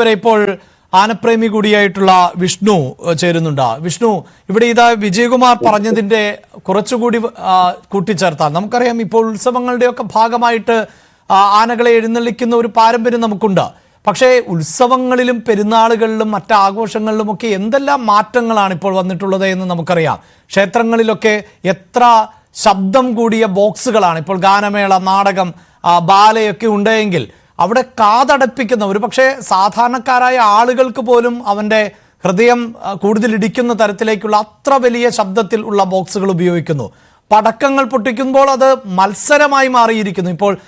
വരെ ഇപ്പോൾ ആനപ്രേമി കൂടിയായിട്ടുള്ള വിഷ്ണു ചേരുന്നുണ്ട്. വിഷ്ണു ഇവിടെ ഇതാ വിജയകുമാർ പറഞ്ഞതിന്റെ കുറച്ചുകൂടി കൂട്ടിച്ചേർത്താൽ നമുക്കറിയാം ഇപ്പോൾ ഉത്സവങ്ങളുടെയൊക്കെ ഭാഗമായിട്ട് ആനകളെ എഴുന്നള്ളിക്കുന്ന ഒരു പാരമ്പര്യം നമുക്കുണ്ട്. പക്ഷേ ഉത്സവങ്ങളിലും പെരുന്നാളുകളിലും മറ്റ് ആഘോഷങ്ങളിലുമൊക്കെ എന്തെല്ലാം മാറ്റങ്ങളാണ് ഇപ്പോൾ വന്നിട്ടുള്ളത് എന്ന് നമുക്കറിയാം. ക്ഷേത്രങ്ങളിലൊക്കെ എത്ര ശബ്ദം കൂടിയ ബോക്സുകളാണ് ഇപ്പോൾ ഗാനമേള നാടകം ബാലയൊക്കെ ഉണ്ടെങ്കിൽ അവിടെ കാതടപ്പിക്കുന്ന ഒരു പക്ഷേ സാധാരണക്കാരായ ആളുകൾക്ക് പോലും അവന്റെ ഹൃദയം കൂടുതൽ ഇടിക്കുന്ന തരത്തിലേക്കുള്ള അത്ര വലിയ ശബ്ദത്തിൽ ഉള്ള ബോക്സുകൾ ഉപയോഗിക്കുന്നു. പടക്കങ്ങൾ പൊട്ടിക്കുമ്പോൾ അത് മത്സരമായി മാറിയിരിക്കുന്നു. ഇപ്പോൾ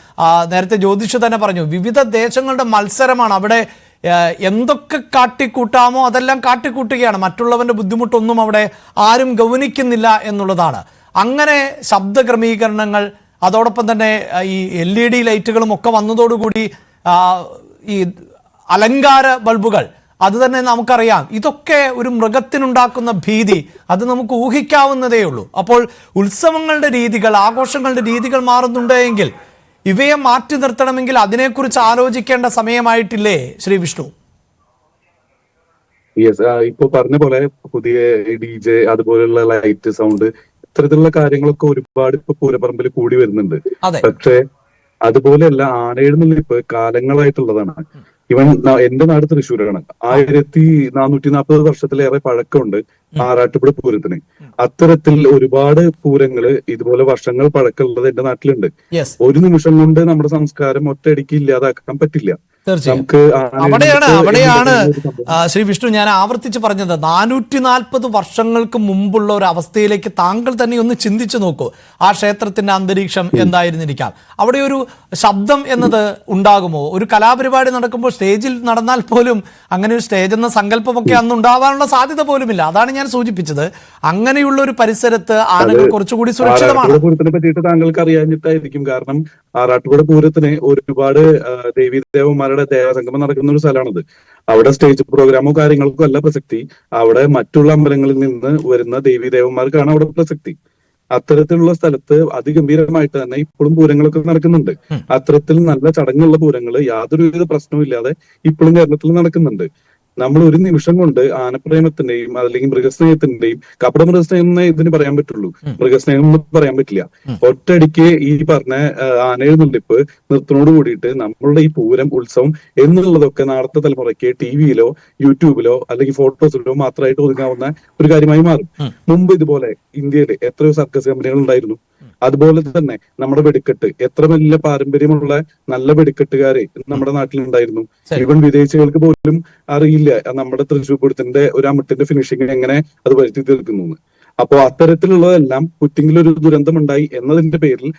നേരത്തെ ജ്യോതിഷ് തന്നെ പറഞ്ഞു വിവിധ ദേശങ്ങളുടെ മത്സരമാണ്. അവിടെ എന്തൊക്കെ കാട്ടിക്കൂട്ടാമോ അതെല്ലാം കാട്ടിക്കൂട്ടുകയാണ്. മറ്റുള്ളവന്റെ ബുദ്ധിമുട്ടൊന്നും അവിടെ ആരും ഗൗനിക്കുന്നില്ല എന്നുള്ളതാണ്. അങ്ങനെ ശബ്ദ ക്രമീകരണങ്ങൾ അതോടൊപ്പം തന്നെ ഈ എൽ ഇ ഡി ലൈറ്റുകളും ഒക്കെ വന്നതോടുകൂടി ഈ അലങ്കാര ബൾബുകൾ അത് തന്നെ നമുക്കറിയാം. ഇതൊക്കെ ഒരു മൃഗത്തിനുണ്ടാക്കുന്ന ഭീതി അത് നമുക്ക് ഊഹിക്കാവുന്നതേ ഉള്ളൂ. അപ്പോൾ ഉത്സവങ്ങളുടെ രീതികൾ ആഘോഷങ്ങളുടെ രീതികൾ മാറുന്നുണ്ടെങ്കിൽ ഇവയെ മാറ്റി നിർത്തണമെങ്കിൽ അതിനെക്കുറിച്ച് ആലോചിക്കേണ്ട സമയമായിട്ടില്ലേ ശ്രീ വിഷ്ണു? യെസ് ഇപ്പൊ പറഞ്ഞ പോലെ പുതിയ ഡി ജെ അതുപോലുള്ള ലൈറ്റ് സൗണ്ട് ഇത്തരത്തിലുള്ള കാര്യങ്ങളൊക്കെ ഒരുപാട് ഇപ്പൊ പൂരപ്പറമ്പിൽ കൂടി വരുന്നുണ്ട്. പക്ഷേ അതുപോലെയല്ല ഇപ്പൊ കാലങ്ങളായിട്ടുള്ളതാണ്. ഇവൻ എന്റെ നാട് തൃശ്ശൂരാണ്. ആയിരത്തി നാനൂറ്റി നാൽപ്പത് വർഷത്തിലേറെ പഴക്കമുണ്ട്. ആറാട്ടുപുഴ പൂരത്തിന്. അത്തരത്തിൽ ഒരുപാട് പൂരങ്ങൾ ഇതുപോലെ വർഷങ്ങൾ പഴക്കമുള്ളത് എന്റെ നാട്ടിലുണ്ട്. ഒരു നിമിഷം കൊണ്ട് നമ്മുടെ സംസ്കാരം ഒറ്റയടിക്ക് ഇല്ലാതാക്കാൻ പറ്റില്ല. തീർച്ചയായും. നമുക്ക് അവിടെയാണ് അവിടെയാണ് ശ്രീ വിഷ്ണു ഞാൻ ആവർത്തിച്ച് പറഞ്ഞത് നാനൂറ്റി നാൽപ്പത് വർഷങ്ങൾക്ക് മുമ്പുള്ള ഒരു അവസ്ഥയിലേക്ക് താങ്കൾ തന്നെ ഒന്ന് ചിന്തിച്ചു നോക്കൂ. ആ ക്ഷേത്രത്തിന്റെ അന്തരീക്ഷം എന്തായിരുന്നിരിക്കാം. അവിടെ ഒരു ശബ്ദം എന്നത് ഉണ്ടാകുമോ? ഒരു കലാപരിപാടി നടക്കുമ്പോൾ സ്റ്റേജിൽ നടന്നാൽ പോലും അങ്ങനെ ഒരു സ്റ്റേജ് എന്ന സങ്കല്പമൊക്കെ അന്ന് ഉണ്ടാവാനുള്ള സാധ്യത പോലും ഇല്ല അതാണ് ഞാൻ സൂചിപ്പിച്ചത് അങ്ങനെയുള്ള ഒരു പരിസരത്ത് ആനകൾ കുറച്ചുകൂടി സുരക്ഷിതമാണ്. പൂരത്തിനെ പറ്റിയിട്ട് താങ്കൾക്ക് അറിയാഞ്ഞിട്ടായിരിക്കും കാരണം ആറാട്ടുപുഴ പൂരത്തിന് ഒരുപാട് ദേവി ദേവീദേവന്മാരുടെ ദേവസംഗമം നടക്കുന്ന ഒരു സ്ഥലമാണത്. അവിടെ സ്റ്റേജ് പ്രോഗ്രാമോ കാര്യങ്ങൾക്കോ അല്ല പ്രസക്തി. അവിടെ മറ്റുള്ള അമ്പലങ്ങളിൽ നിന്ന് വരുന്ന ദേവി ദേവീദേവന്മാർക്കാണ് അവിടെ പ്രസക്തി. അത്തരത്തിലുള്ള സ്ഥലത്ത് അതിഗംഭീരമായിട്ട് തന്നെ ഇപ്പോഴും പൂരങ്ങളൊക്കെ നടക്കുന്നുണ്ട്. അത്തരത്തിൽ നല്ല ചടങ്ങുള്ള പൂരങ്ങൾ യാതൊരുവിധ പ്രശ്നവും ഇല്ലാതെ ഇപ്പോഴും കേരളത്തിൽ നടക്കുന്നുണ്ട്. നമ്മൾ ഒരു നിമിഷം കൊണ്ട് ആനപ്രേമത്തിന്റെയും അല്ലെങ്കിൽ മൃഗസ്നേഹത്തിന്റെയും കപട മൃഗസ്നേഹം എന്നേ ഇതിന് പറയാൻ പറ്റുള്ളൂ. മൃഗസ്നേഹം എന്ന് പറയാൻ പറ്റില്ല. ഒറ്റടിക്ക് ഈ പറഞ്ഞ ആനയിൽ നിന്നിപ്പ് നൃത്തനോട് കൂടിയിട്ട് നമ്മളുടെ ഈ പൂരം ഉത്സവം എന്നുള്ളതൊക്കെ നാളത്തെ തലമുറയ്ക്ക് ടി വിയിലോ യൂട്യൂബിലോ അല്ലെങ്കിൽ ഫോട്ടോസിലോ മാത്രമായിട്ട് ഒതുങ്ങാവുന്ന ഒരു കാര്യമായി മാറും. മുമ്പ് ഇതുപോലെ ഇന്ത്യയിൽ എത്രയോ സർക്കസ് കമ്പനികൾ ഉണ്ടായിരുന്നു. അതുപോലെ തന്നെ നമ്മുടെ വെടിക്കെട്ട്. എത്ര വലിയ പാരമ്പര്യമുള്ള നല്ല വെടിക്കെട്ടുകാരെ നമ്മുടെ നാട്ടിലുണ്ടായിരുന്നു. ഇവൻ ഈവൻ വിദേശികൾക്ക് പോലും അറിയില്ല നമ്മുടെ തൃശ്ശൂർ പൂരത്തിന്റെ ഒരു അമിട്ടിന്റെ ഫിനിഷിംഗ് എങ്ങനെ അത് വരുത്തി തീർക്കുന്നു എന്ന്. അപ്പോ അത്തരത്തിലുള്ളതെല്ലാം കുറ്റിങ്ങിൽ ഒരു ദുരന്തമുണ്ടായി എന്നതിന്റെ പേരിൽ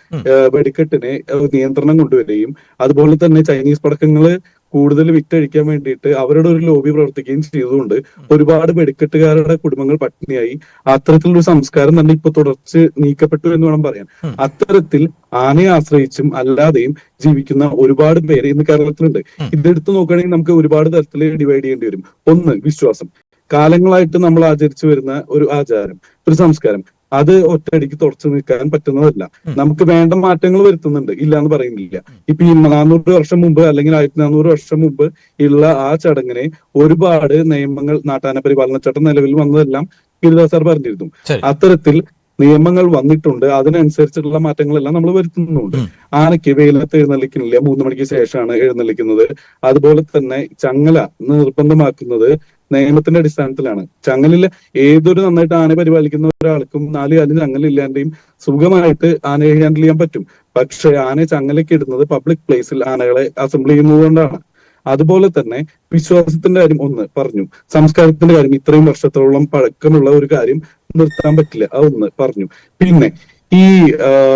വെടിക്കെട്ടിനെ നിയന്ത്രണം കൊണ്ടുവരികയും അതുപോലെ തന്നെ ചൈനീസ് പടക്കങ്ങൾ കൂടുതൽ വിറ്റഴിക്കാൻ വേണ്ടിയിട്ട് അവരുടെ ഒരു ലോബി പ്രവർത്തിക്കുകയും ചെയ്തുകൊണ്ട് ഒരുപാട് വെടിക്കെട്ടുകാരുടെ കുടുംബങ്ങൾ പട്ടിണിയായി. അത്തരത്തിലുള്ള സംസ്കാരം തന്നെ ഇപ്പൊ തുടർച്ച് നീക്കപ്പെട്ടു എന്ന് വേണം പറയാൻ. അത്തരത്തിൽ ആനയെ ആശ്രയിച്ചും അല്ലാതെയും ജീവിക്കുന്ന ഒരുപാട് പേര് ഇന്ന് കേരളത്തിലുണ്ട്. ഇതെടുത്ത് നോക്കുകയാണെങ്കിൽ നമുക്ക് ഒരുപാട് തരത്തിൽ ഡിവൈഡ് ചെയ്യേണ്ടി വരും. ഒന്ന് വിശ്വാസം. കാലങ്ങളായിട്ട് നമ്മൾ ആചരിച്ചു വരുന്ന ഒരു ആചാരം ഒരു സംസ്കാരം. അത് ഒറ്റയടിക്ക് തുടച്ചു നിൽക്കാൻ പറ്റുന്നതല്ല. നമുക്ക് വേണ്ട മാറ്റങ്ങൾ വരുത്തുന്നുണ്ട്. ഇല്ല എന്ന് പറയുന്നില്ല. ഇപ്പൊ ഈ നാനൂറ് വർഷം മുമ്പ് അല്ലെങ്കിൽ ആയിരത്തി നാനൂറ് വർഷം മുമ്പ് ഉള്ള ആ ചടങ്ങിനെ ഒരുപാട് നിയമങ്ങൾ നാട്ടാന പരിപാലന ചട്ടം നിലവിൽ വന്നതെല്ലാം ഗിരിദാസ് സാർ പറഞ്ഞിരുന്നു. അത്തരത്തിൽ നിയമങ്ങൾ വന്നിട്ടുണ്ട്. അതിനനുസരിച്ചിട്ടുള്ള മാറ്റങ്ങളെല്ലാം നമ്മൾ വരുത്തുന്നുണ്ട്. ആനയ്ക്ക് വെയിലത്ത് എഴുന്നള്ളിക്കുന്നില്ല. മൂന്ന് മണിക്ക് ശേഷമാണ് എഴുന്നള്ളിക്കുന്നത്. അതുപോലെ തന്നെ ചങ്ങല നിർബന്ധമാക്കുന്നത് നിയമത്തിന്റെ അടിസ്ഥാനത്തിലാണ്. ചങ്ങലിൽ ഏതൊരു നന്നായിട്ട് ആന പരിപാലിക്കുന്ന ഒരാൾക്കും നാല് കാലം ചങ്ങലില്ലാണ്ടെയും സുഖമായിട്ട് ആനയെ ഹാൻഡിൽ ചെയ്യാൻ പറ്റും. പക്ഷെ ആനയെ ചങ്ങലയ്ക്ക് ഇടുന്നത് പബ്ലിക് പ്ലേസിൽ ആനകളെ അസംബിൾ ചെയ്യുന്നത് കൊണ്ടാണ്. അതുപോലെ തന്നെ വിശ്വാസത്തിന്റെ കാര്യം ഒന്ന് പറഞ്ഞു. സംസ്കാരത്തിന്റെ കാര്യം ഇത്രയും വർഷത്തോളം പഴക്കമുള്ള ഒരു കാര്യം നിർത്താൻ പറ്റില്ല. അതൊന്ന് പറഞ്ഞു. പിന്നെ ഈ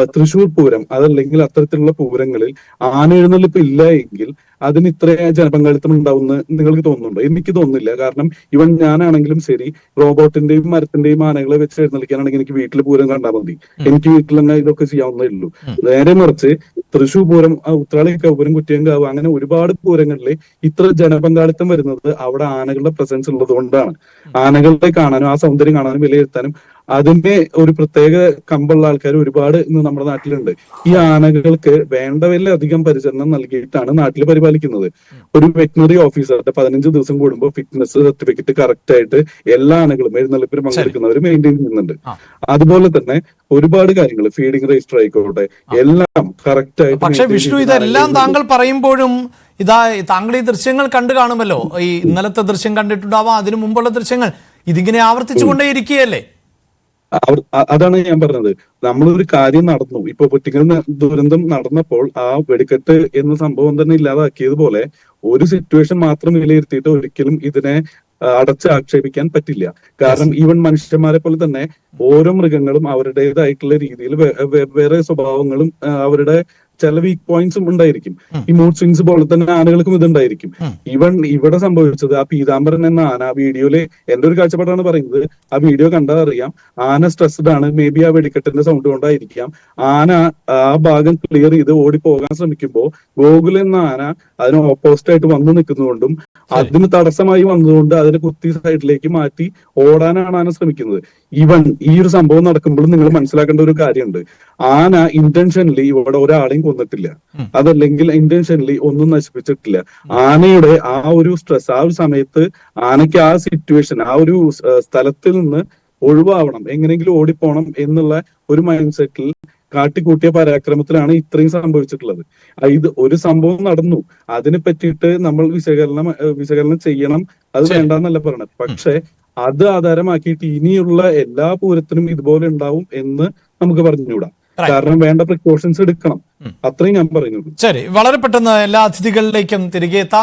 തൃശ്ശൂർ തൃശൂർ പൂരം അതല്ലെങ്കിൽ അത്തരത്തിലുള്ള പൂരങ്ങളിൽ ആന എഴുന്നള്ളിപ്പ് ഇല്ല എങ്കിൽ അതിന് ഇത്ര ജനപങ്കാളിത്തം ഉണ്ടാവുമെന്ന് നിങ്ങൾക്ക് തോന്നുന്നുണ്ടോ? എനിക്ക് തോന്നുന്നില്ല. കാരണം ഇവൻ ഞാനാണെങ്കിലും ശരി റോബോട്ടിന്റെയും മരത്തിന്റെയും ആനകളെ വെച്ച് എഴുന്നള്ളിക്കാനാണെങ്കിൽ എനിക്ക് വീട്ടിൽ പൂരം കണ്ടാൽ മതി. എനിക്ക് വീട്ടിൽ തന്നെ ഇതൊക്കെ ചെയ്യാവുന്നേ ഉള്ളൂ. നേരെ മറിച്ച് തൃശൂർ പൂരം ആ, ഉത്രാളി പൂരം കുറ്റിയങ്കാവ് അങ്ങനെ ഒരുപാട് പൂരങ്ങളിൽ ഇത്ര ജനപങ്കാളിത്തം വരുന്നത് അവിടെ ആനകളുടെ പ്രസൻസ് ഉള്ളത് കൊണ്ടാണ് ആനകളെ കാണാനും ആ സൗന്ദര്യം കാണാനും വിലയിരുത്താനും അതിന്റെ ഒരു പ്രത്യേക കമ്പുള്ള ആൾക്കാർ ഒരുപാട് ഇന്ന് നമ്മുടെ നാട്ടിലുണ്ട്. ഈ ആനകൾക്ക് വേണ്ടവരിലധികം പരിചരണം നൽകിയിട്ടാണ് നാട്ടിൽ പരിപാലിക്കുന്നത്. ഒരു വെറ്റിനറി ഓഫീസറുടെ പതിനഞ്ച് ദിവസം കൂടുമ്പോൾ ഫിറ്റ്നസ് സർട്ടിഫിക്കറ്റ് കറക്റ്റ് ആയിട്ട് എല്ലാ ആനകളും എഴുന്നള്ളിപ്പിൽ പങ്കെടുക്കുന്നവർ മെയിന്റെയിൻ ചെയ്യുന്നുണ്ട്. അതുപോലെ തന്നെ ഒരുപാട് കാര്യങ്ങൾ ഫീഡിംഗ് രജിസ്റ്റർ ആയിക്കോട്ടെ എല്ലാം കറക്റ്റ് ആയിട്ട് പക്ഷെ വിഷ്ണു ഇതെല്ലാം താങ്കൾ പറയുമ്പോഴും ഇതാ താങ്കൾ ഈ ദൃശ്യങ്ങൾ കണ്ടു കാണുമല്ലോ. ഈ ഇന്നലത്തെ ദൃശ്യം കണ്ടിട്ടുണ്ടാവാം അതിനു മുമ്പുള്ള ദൃശ്യങ്ങൾ. ഇതിങ്ങനെ ആവർത്തിച്ചുകൊണ്ടേ ഇരിക്കുകയല്ലേ അവർ- അ- അതാണ് ഞാൻ പറഞ്ഞത്. നമ്മളൊരു കാര്യം നടന്നു. ഇപ്പൊ പൊട്ടിക്കൽ ദുരന്തം നടന്നപ്പോൾ ആ വെടിക്കെട്ട് എന്ന സംഭവം തന്നെ ഇല്ലാതാക്കിയതുപോലെ ഒരു സിറ്റുവേഷൻ മാത്രം വിലയിരുത്തിയിട്ട് ഒരിക്കലും ഇതിനെ അടച്ച് ആക്ഷേപിക്കാൻ പറ്റില്ല. കാരണം ഈവൻ മനുഷ്യന്മാരെ പോലെ തന്നെ ഓരോ മൃഗങ്ങളും അവരുടേതായിട്ടുള്ള രീതിയിൽ വേറെ സ്വഭാവങ്ങളും അവരുടെ ചില വീക്ക് പോയിന്റ്സും ഉണ്ടായിരിക്കും. ഈ മൂഡ് സ്വിങ്സ് പോലെ തന്നെ ആനകൾക്കും ഇതുണ്ടായിരിക്കും. ഇവൺ ഇവിടെ സംഭവിച്ചത് ആ പീതാംബരൻ എന്ന ആന ആ വീഡിയോയിൽ എന്റെ ഒരു കാഴ്ചപ്പാടാണ് പറയുന്നത്. ആ വീഡിയോ കണ്ടാൽ അറിയാം ആന സ്ട്രെസ്ഡ് ആണ്. മേ ബി ആ വെടിക്കെട്ടിന്റെ സൗണ്ട് കൊണ്ടായിരിക്കാം. ആന ആ ഭാഗം ക്ലിയർ ചെയ്ത് ഓടി പോകാൻ ശ്രമിക്കുമ്പോൾ ഗോകുൽ എന്ന ആന അതിന് ഓപ്പോസിറ്റ് ആയിട്ട് വന്നു നിൽക്കുന്നതുകൊണ്ടും അതിന് തടസ്സമായി വന്നതുകൊണ്ട് അതിനെ കുത്തി സൈഡിലേക്ക് മാറ്റി ഓടാനാണ് ആന ശ്രമിക്കുന്നത്. ഈവൻ ഈ ഒരു സംഭവം നടക്കുമ്പോഴും നിങ്ങൾ മനസ്സിലാക്കേണ്ട ഒരു കാര്യമുണ്ട്. ആന ഇന്റൻഷനലി ഇവിടെ ഒരാളെയും കൊന്നിട്ടില്ല. അതല്ലെങ്കിൽ ഇന്റൻഷനലി ഒന്നും നശിപ്പിച്ചിട്ടില്ല. ആനയുടെ ആ ഒരു സ്ട്രെസ് ആ ഒരു സമയത്ത് ആനയ്ക്ക് ആ സിറ്റുവേഷൻ ആ ഒരു സ്ഥലത്തിൽ നിന്ന് ഒഴിവാവണം. എങ്ങനെയെങ്കിലും ഓടിപ്പോണം എന്നുള്ള ഒരു മൈൻഡ് സെറ്റിൽ കാട്ടിക്കൂട്ടിയ പരാക്രമത്തിലാണ് ഇത്രയും സംഭവിച്ചിട്ടുള്ളത്. ഇത് ഒരു സംഭവം നടന്നു. അതിനെ പറ്റിയിട്ട് നമ്മൾ വിശകലനം വിശകലനം ചെയ്യണം. അത്. വേണ്ടെന്നല്ല പറയണത് പക്ഷെ അത് ആധാരമാക്കിയിട്ട് ഇനിയുള്ള എല്ലാ പൂരത്തിനും ഇതുപോലെ ഉണ്ടാവും എന്ന് നമുക്ക് പറഞ്ഞുകൂടാം. കാരണം വേണ്ട പ്രിക്കോഷൻസ് എടുക്കണം. അത്രയും ഞാൻ പറയുന്നുള്ളൂ. ശരി വളരെ പെട്ടെന്ന് എല്ലാ അതിഥികളിലേക്കും തിരികെ എത്താം.